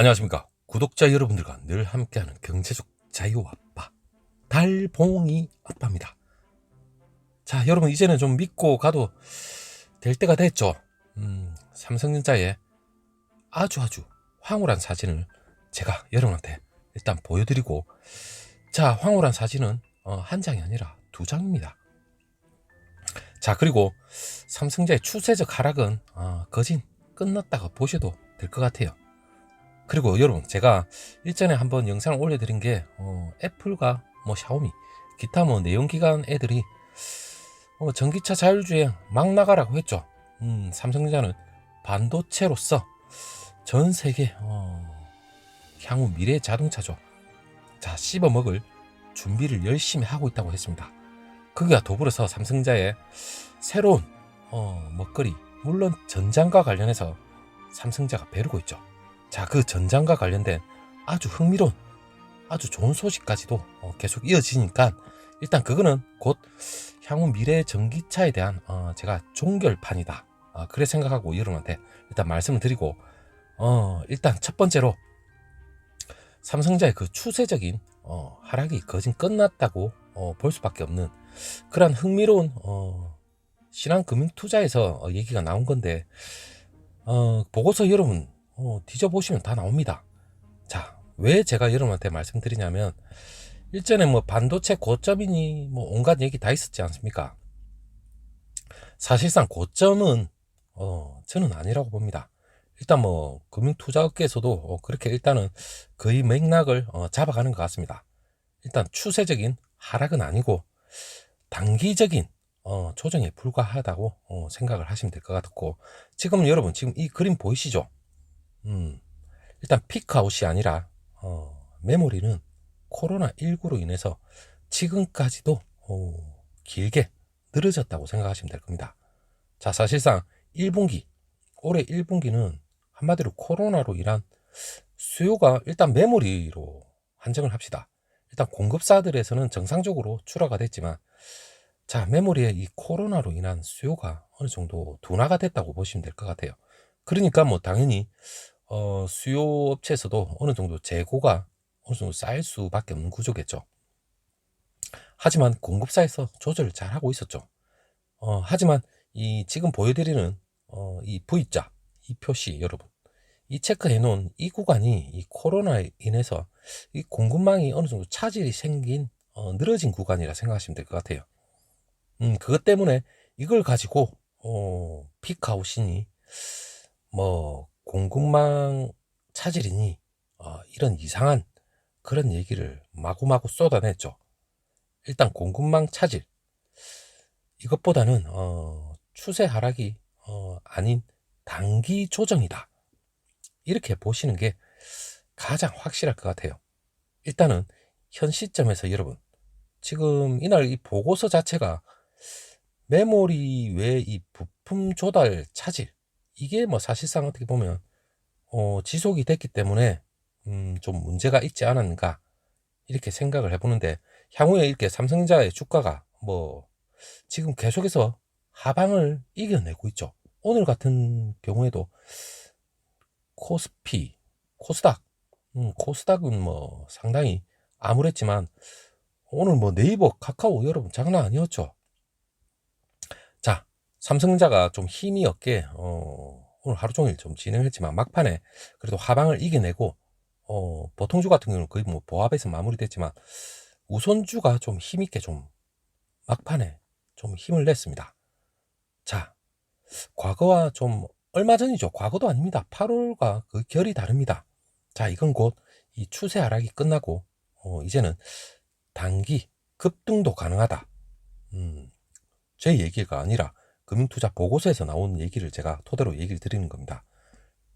안녕하십니까. 구독자 여러분들과 늘 함께하는 경제적 자유 아빠, 달봉이 아빠입니다. 자, 여러분, 이제는 좀 믿고 가도 될 때가 됐죠. 음, 삼성전자의 아주 아주 황홀한 사진을 제가 여러분한테 일단 보여드리고, 자, 황홀한 사진은 어, 한 장이 아니라 두 장입니다. 자, 그리고 삼성자의 추세적 하락은 어, 거진 끝났다가 보셔도 될 것 같아요. 그리고 여러분 제가 일전에 한번 영상을 올려드린 게 어, 애플과 뭐 샤오미 기타 뭐 내연기관 애들이 어, 전기차 자율주행 막 나가라고 했죠. 음, 삼성전자는 반도체로서 전 세계 어, 향후 미래 자동차죠. 자 씹어 먹을 준비를 열심히 하고 있다고 했습니다. 그기와 더불어서 삼성자의 새로운 어, 먹거리 물론 전장과 관련해서 삼성자가 벼르고 있죠. 자, 그 전장과 관련된 아주 흥미로운, 아주 좋은 소식까지도 어, 계속 이어지니까 일단 그거는 곧 향후 미래 전기차에 대한 어, 제가 종결판이다. 어, 그래 생각하고 여러분한테 일단 말씀을 드리고 어, 일단 첫 번째로 삼성자의 그 추세적인 어, 하락이 거진 끝났다고 어, 볼 수밖에 없는 그런 흥미로운 어, 신한금융투자에서 어, 얘기가 나온 건데 어, 보고서 여러분 어, 뒤져보시면 다 나옵니다. 자, 왜 제가 여러분한테 말씀드리냐면, 일전에 뭐 반도체 고점이니 뭐 온갖 얘기 다 있었지 않습니까? 사실상 고점은, 어, 저는 아니라고 봅니다. 일단 뭐, 금융투자업계에서도 어, 그렇게 일단은 거의 맥락을 어, 잡아가는 것 같습니다. 일단 추세적인 하락은 아니고, 단기적인 어, 조정에 불과하다고 어, 생각을 하시면 될 것 같고, 지금 여러분, 지금 이 그림 보이시죠? 음, 일단 피크아웃이 아니라 어, 메모리는 코로나19로 인해서 지금까지도 어, 길게 늘어졌다고 생각하시면 될 겁니다. 자, 사실상 1분기, 올해 1분기는 한마디로 코로나로 인한 수요가 일단 메모리로 한정을 합시다. 일단 공급사들에서는 정상적으로 출하가 됐지만, 자, 메모리의 이 코로나로 인한 수요가 어느 정도 둔화가 됐다고 보시면 될 것 같아요. 그러니까 뭐 당연히 어, 수요 업체에서도 어느 정도 재고가 어느 정도 쌓일 수밖에 없는 구조겠죠. 하지만 공급사에서 조절을 잘 하고 있었죠. 어, 하지만 이 지금 보여드리는 어, 이 V자, 이 표시 여러분, 이 체크해 놓은 이 구간이 이 코로나에 인해서 이 공급망이 어느 정도 차질이 생긴 어, 늘어진 구간이라 생각하시면 될 것 같아요. 음, 그것 때문에 이걸 가지고 어, 피크아웃이니 뭐 공급망 차질이니 어, 이런 이상한 그런 얘기를 마구마구 쏟아냈죠. 일단 공급망 차질 이것보다는 어, 추세 하락이 어, 아닌 단기 조정이다. 이렇게 보시는 게 가장 확실할 것 같아요. 일단은 현 시점에서 여러분 지금 이날 이 보고서 자체가 메모리 외 이 부품 조달 차질 이게 뭐 사실상 어떻게 보면 어, 지속이 됐기 때문에 음, 좀 문제가 있지 않았는가 이렇게 생각을 해보는데 향후에 이렇게 삼성전자의 주가가 뭐 지금 계속해서 하방을 이겨내고 있죠. 오늘 같은 경우에도 코스피, 코스닥, 음, 코스닥은 뭐 상당히 암울했지만 오늘 뭐 네이버, 카카오 여러분 장난 아니었죠. 자, 삼성전자가 좀 힘이 없게 어, 오늘 하루 종일 좀 진행했지만 막판에 그래도 하방을 이겨내고 어, 보통주 같은 경우는 거의 뭐 보합에서 마무리됐지만 우선주가 좀 힘있게 좀 막판에 좀 힘을 냈습니다. 자, 과거와 좀 얼마 전이죠. 과거도 아닙니다. 8월과 그 결이 다릅니다. 자, 이건 곧 이 추세 하락이 끝나고 어, 이제는 단기 급등도 가능하다. 음, 제 얘기가 아니라 금융투자 보고서에서 나온 얘기를 제가 토대로 얘기를 드리는 겁니다.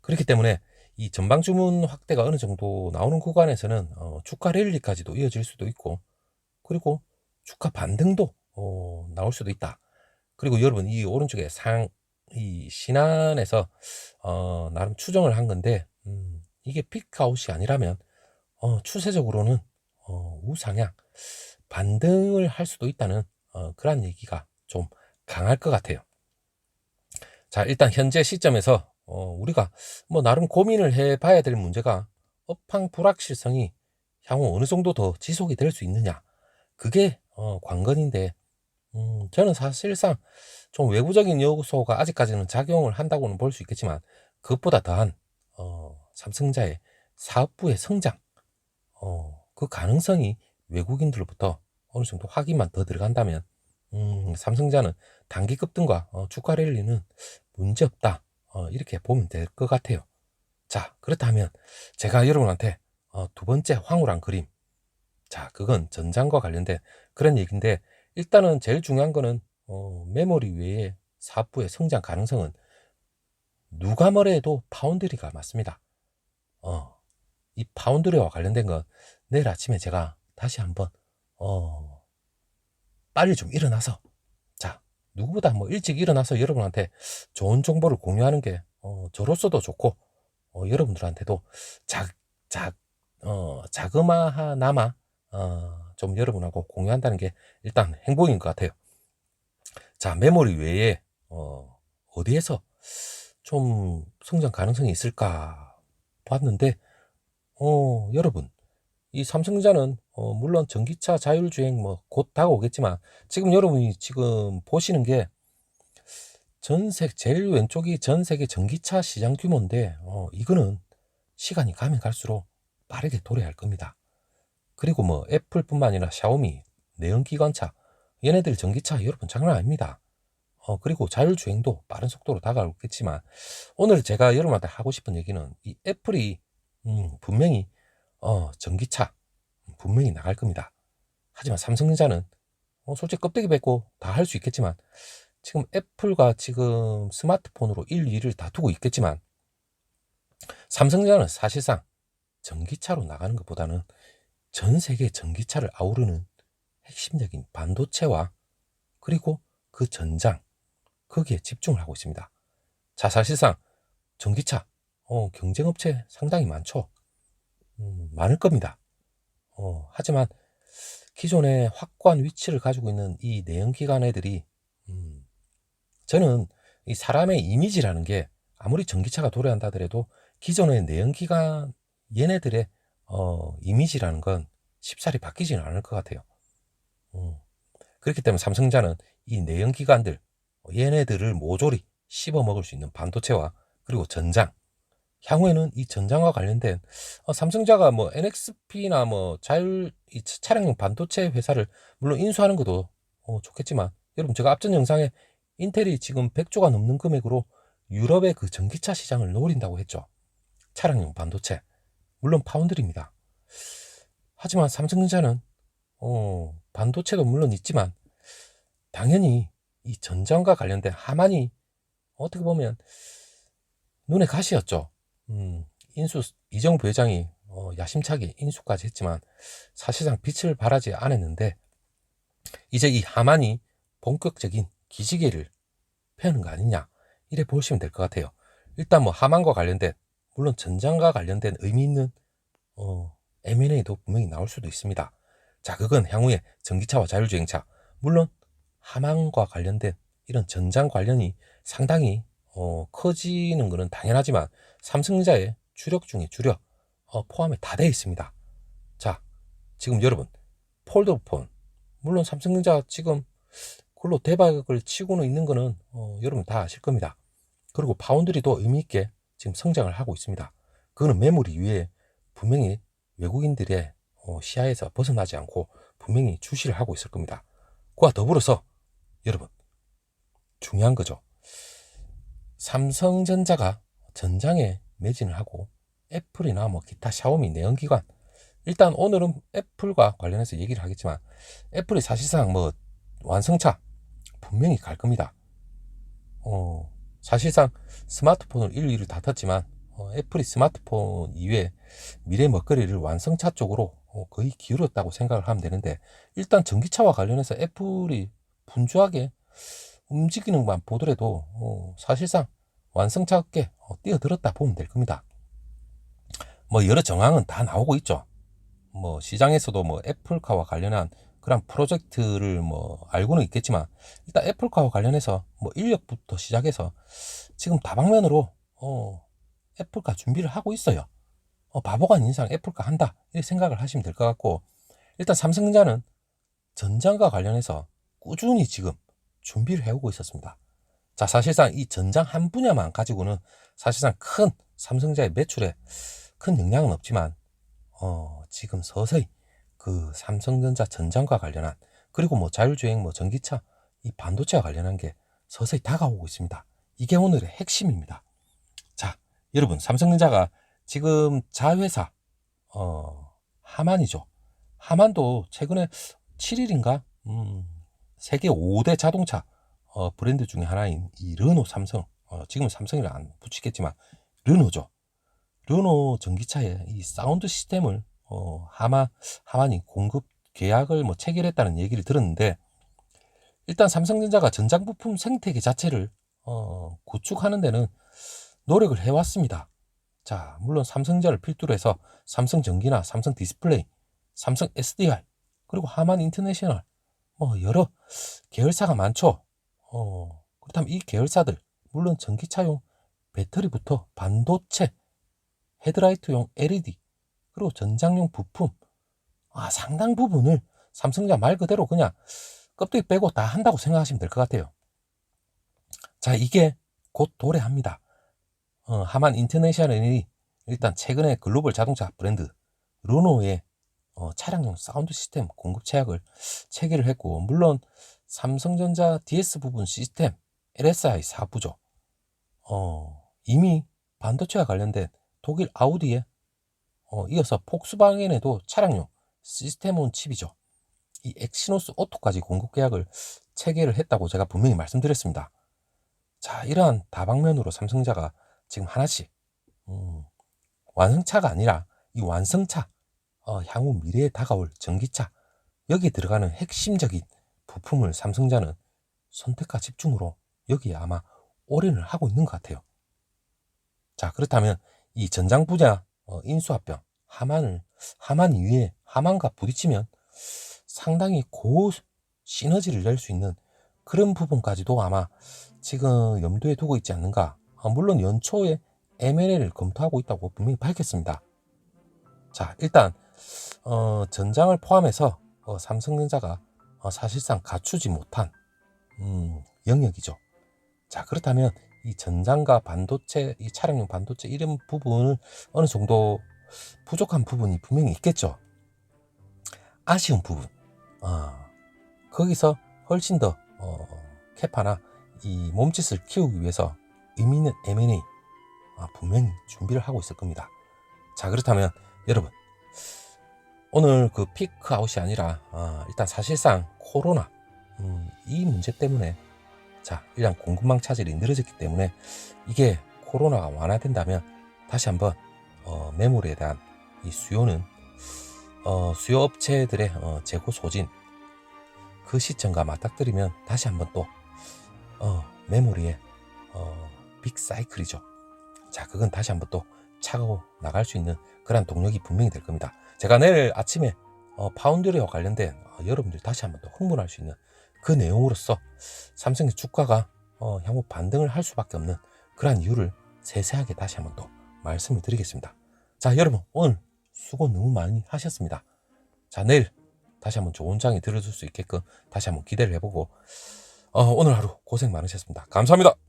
그렇기 때문에 이 전방 주문 확대가 어느 정도 나오는 구간에서는 어, 주가 랠리까지도 이어질 수도 있고 그리고 주가 반등도 어, 나올 수도 있다. 그리고 여러분 이 오른쪽에 상 이 신안에서 어, 나름 추정을 한 건데 음, 이게 피크아웃이 아니라면 어, 추세적으로는 어, 우상향 반등을 할 수도 있다는 어, 그런 얘기가 좀 강할 것 같아요. 자, 일단 현재 시점에서 어, 우리가 뭐 나름 고민을 해 봐야 될 문제가 업황 불확실성이 향후 어느 정도 더 지속이 될 수 있느냐 그게 어, 관건인데 음, 저는 사실상 좀 외부적인 요소가 아직까지는 작용을 한다고는 볼 수 있겠지만 그것보다 더한 어, 삼성자의 사업부의 성장 어, 그 가능성이 외국인들로부터 어느 정도 확인만 더 들어간다면 음, 삼성자는 단기 급등과 어, 주가 랠리는 문제없다 어, 이렇게 보면 될 것 같아요. 자 그렇다면 제가 여러분한테 어, 두 번째 황홀한 그림 자 그건 전장과 관련된 그런 얘기인데 일단은 제일 중요한 거는 어, 메모리 외에 사업부의 성장 가능성은 누가 뭐래도 파운드리가 맞습니다. 어, 이 파운드리와 관련된 건 내일 아침에 제가 다시 한번 어, 빨리 좀 일어나서 자 누구보다 뭐 일찍 일어나서 여러분한테 좋은 정보를 공유하는 게 어, 저로서도 좋고 어, 여러분들한테도 자, 자, 어, 자그마하나마 어, 좀 여러분하고 공유한다는 게 일단 행복인 것 같아요. 자 메모리 외에 어, 어디에서 좀 성장 가능성이 있을까 봤는데 어, 여러분 이 삼성전자는 어, 물론 전기차 자율주행 뭐 곧 다가오겠지만 지금 여러분이 지금 보시는 게 전세 제일 왼쪽이 전 세계 전기차 시장 규모인데 어, 이거는 시간이 가면 갈수록 빠르게 도래할 겁니다. 그리고 뭐 애플뿐만 아니라 샤오미, 내연기관차 얘네들 전기차 여러분 장난 아닙니다. 어, 그리고 자율주행도 빠른 속도로 다가오겠지만 오늘 제가 여러분한테 하고 싶은 얘기는 이 애플이 음, 분명히 어, 전기차 분명히 나갈 겁니다. 하지만 삼성전자는 어, 솔직히 껍데기 뱉고 다 할 수 있겠지만 지금 애플과 지금 스마트폰으로 1, 2를 다투고 있겠지만 삼성전자는 사실상 전기차로 나가는 것보다는 전 세계 전기차를 아우르는 핵심적인 반도체와 그리고 그 전장 거기에 집중을 하고 있습니다. 자 사실상 전기차 어, 경쟁업체 상당히 많죠. 음, 많을 겁니다. 어, 하지만 기존의 확고한 위치를 가지고 있는 이 내연기관 애들이 음, 저는 이 사람의 이미지라는 게 아무리 전기차가 도래한다 하더라도 기존의 내연기관 얘네들의 어, 이미지라는 건 쉽사리 바뀌지는 않을 것 같아요. 음, 그렇기 때문에 삼성자는 이 내연기관들 얘네들을 모조리 씹어 먹을 수 있는 반도체와 그리고 전장 향후에는 이 전장과 관련된 어, 삼성자가 뭐 NXP나 뭐 자율 이 차량용 반도체 회사를 물론 인수하는 것도 어, 좋겠지만 여러분 제가 앞전 영상에 인텔이 지금 100조가 넘는 금액으로 유럽의 그 전기차 시장을 노린다고 했죠. 차량용 반도체 물론 파운드리입니다. 하지만 삼성전자는 어, 반도체도 물론 있지만 당연히 이 전장과 관련된 하만이 어떻게 보면 눈에 가시였죠. 음, 인수 이정 부 회장이 어, 야심차게 인수까지 했지만 사실상 빛을 발하지 않았는데 이제 이 하만이 본격적인 기지개를 펴는 거 아니냐 이래 보시면 될 것 같아요. 일단 뭐 하만과 관련된 물론 전장과 관련된 의미 있는 어, M&A도 분명히 나올 수도 있습니다. 자, 그건 향후에 전기차와 자율주행차 물론 하만과 관련된 이런 전장 관련이 상당히 어, 커지는 것은 당연하지만 삼성전자의 주력 중에 주력 어, 포함에 다 되어 있습니다. 자, 지금 여러분 폴더폰 물론 삼성전자 지금 그걸로 대박을 치고는 있는 거는 어, 여러분 다 아실 겁니다. 그리고 파운드리도 의미 있게 지금 성장을 하고 있습니다. 그거는 메모리 위에 분명히 외국인들의 어, 시야에서 벗어나지 않고 분명히 출시를 하고 있을 겁니다. 그와 더불어서 여러분 중요한 거죠. 삼성전자가 전장에 매진을 하고 애플이나 뭐 기타 샤오미 내연기관 일단 오늘은 애플과 관련해서 얘기를 하겠지만 애플이 사실상 뭐 완성차 분명히 갈 겁니다. 어, 사실상 스마트폰을 1, 2를 다 탔지만 어, 애플이 스마트폰 이외에 미래 먹거리를 완성차 쪽으로 어, 거의 기울였다고 생각을 하면 되는데 일단 전기차와 관련해서 애플이 분주하게 움직이는 것만 보더라도 어, 사실상 완성차 업계 어, 뛰어들었다 보면 될 겁니다. 뭐 여러 정황은 다 나오고 있죠. 뭐 시장에서도 뭐 애플카와 관련한 그런 프로젝트를 뭐 알고는 있겠지만 일단 애플카와 관련해서 뭐 인력부터 시작해서 지금 다방면으로 어 애플카 준비를 하고 있어요. 어, 바보가 아닌 이상 애플카 한다 이렇게 생각을 하시면 될 것 같고 일단 삼성전자는 전장과 관련해서 꾸준히 지금 준비를 해오고 있었습니다. 자 사실상 이 전장 한 분야만 가지고는 사실상 큰 삼성자의 매출에 큰 영향은 없지만 어, 지금 서서히 그 삼성전자 전장과 관련한 그리고 뭐 자율주행 뭐 전기차 이 반도체와 관련한 게 서서히 다가오고 있습니다. 이게 오늘의 핵심입니다. 자, 여러분 삼성전자가 지금 자회사 어, 하만이죠. 하만도 최근에 7일인가 음, 세계 5대 자동차 어, 브랜드 중에 하나인 이 르노 삼성 어, 지금 삼성이라 안 붙이겠지만 르노죠. 르노 전기차의 이 사운드 시스템을 어, 하마 하만이 공급 계약을 뭐 체결했다는 얘기를 들었는데 일단 삼성전자가 전장 부품 생태계 자체를 어, 구축하는 데는 노력을 해왔습니다. 자, 물론 삼성전자를 필두로 해서 삼성 전기나 삼성 디스플레이, 삼성 SDI, 그리고 하만 인터내셔널, 뭐 여러 계열사가 많죠. 어, 그렇다면 이 계열사들, 물론 전기차용 배터리부터 반도체, 헤드라이트용 LED, 그리고 전장용 부품, 아, 상당 부분을 삼성전자 말 그대로 그냥 껍데기 빼고 다 한다고 생각하시면 될 것 같아요. 자, 이게 곧 도래합니다. 어, 하만 인터내셔널이 일단 최근에 글로벌 자동차 브랜드 르노의 어, 차량용 사운드 시스템 공급 체약을 체결을 했고 물론 삼성전자 DS 부분 시스템 LSI 사부죠. 어, 이미 반도체와 관련된 독일 아우디에 어, 이어서 폭스바겐에도 차량용 시스템 온 칩이죠. 이 엑시노스 오토까지 공급 계약을 체결을 했다고 제가 분명히 말씀드렸습니다. 자, 이러한 다방면으로 삼성자가 지금 하나씩 음, 완성차가 아니라 이 완성차 어, 향후 미래에 다가올 전기차 여기에 들어가는 핵심적인 부품을 삼성자는 선택과 집중으로 여기에 아마 올인을 하고 있는 것 같아요. 자 그렇다면 이 전장 분야 어, 인수합병 하만을 하만 위에 하만과 부딪히면 상당히 고 시너지를 낼 수 있는 그런 부분까지도 아마 지금 염두에 두고 있지 않는가. 아, 물론 연초에 M&A를 검토하고 있다고 분명히 밝혔습니다. 자, 일단 어, 전장을 포함해서 어, 삼성전자가 어, 사실상 갖추지 못한 음, 영역이죠. 자, 그렇다면 이 전장과 반도체, 이 차량용 반도체 이런 부분을 어느 정도 부족한 부분이 분명히 있겠죠. 아쉬운 부분. 어, 거기서 훨씬 더 어, 캐파나 이 몸짓을 키우기 위해서 의미 있는 M&A 아, 분명히 준비를 하고 있을 겁니다. 자 그렇다면 여러분 오늘 그 피크 아웃이 아니라 아, 일단 사실상 코로나 음, 이 문제 때문에 자 일단 공급망 차질이 늘어졌기 때문에 이게 코로나가 완화된다면 다시 한번 어, 매물에 대한 이 수요는 어, 수요 업체들의 어, 재고 소진 그 시점과 맞닥뜨리면 다시 한번 또 어, 메모리에 어, 빅 사이클이죠. 자, 그건 다시 한번 또 차고 나갈 수 있는 그런 동력이 분명히 될 겁니다. 제가 내일 아침에 어, 파운드리와 관련된 어, 여러분들 다시 한번 또 흥분할 수 있는 그 내용으로서 삼성의 주가가 어, 향후 반등을 할 수밖에 없는 그러한 이유를 세세하게 다시 한번 또 말씀을 드리겠습니다. 자, 여러분 오늘 수고 너무 많이 하셨습니다. 자, 내일 다시 한번 좋은 장이 들어줄 수 있게끔 다시 한번 기대를 해보고 어, 오늘 하루 고생 많으셨습니다. 감사합니다.